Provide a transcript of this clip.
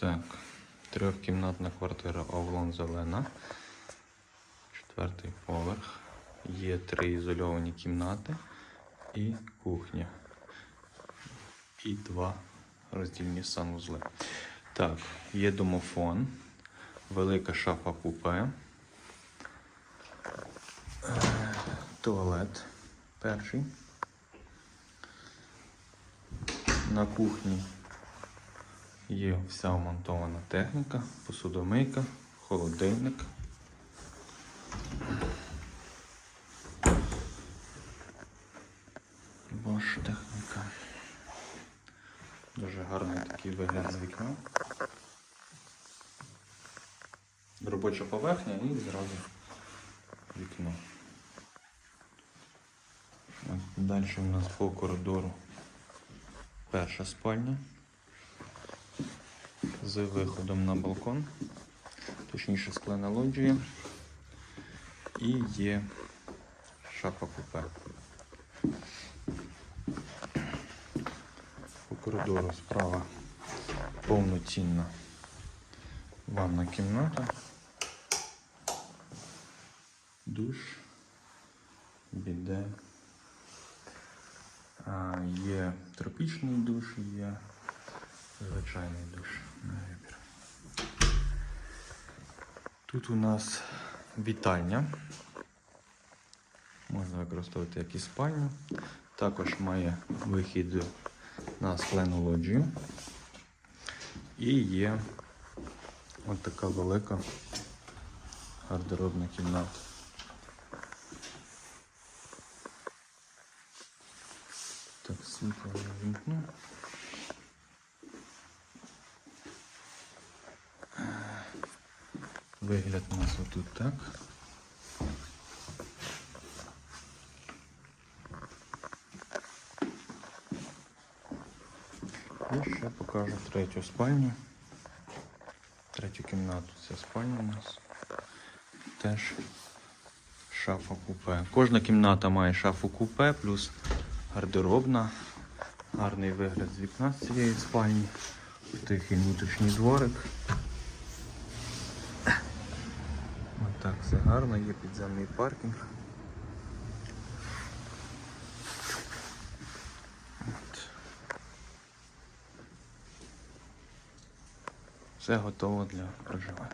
Так, трьохкімнатна квартира Овлон Зелена. Четвертий поверх. Є три ізольовані кімнати і кухня. І два роздільні санвузли. Так, є домофон, велика шафа купе, туалет перший. На кухні Є вся вмонтована техніка, посудомийка, холодильник. Bosch техніка. Дуже гарний такий вигляд з вікна. Робоча поверхня і зразу вікно. Далі у нас по коридору перша спальня з виходом на балкон, точніше склена лоджія. І є шафа купе. По коридору справа повноцінна ванна кімната, душ, біде. А, Є тропічний душ, є звичайний душ на вибір. Тут у нас вітальня. Можна використовувати як і спальню. Також має вихід на склену лоджію. І є от така велика гардеробна кімната. Так, світло я вімкну. Вигляд у нас отут так. І ще покажу третю спальню. Третю кімнату це спальня у нас. Теж шафа купе. Кожна кімната має шафу купе, плюс гардеробна. Гарний вигляд з вікна з цієї спальні. Тихий внутрішній дворик. Так, все гарно, є підземний паркінг. Все готово для проживання.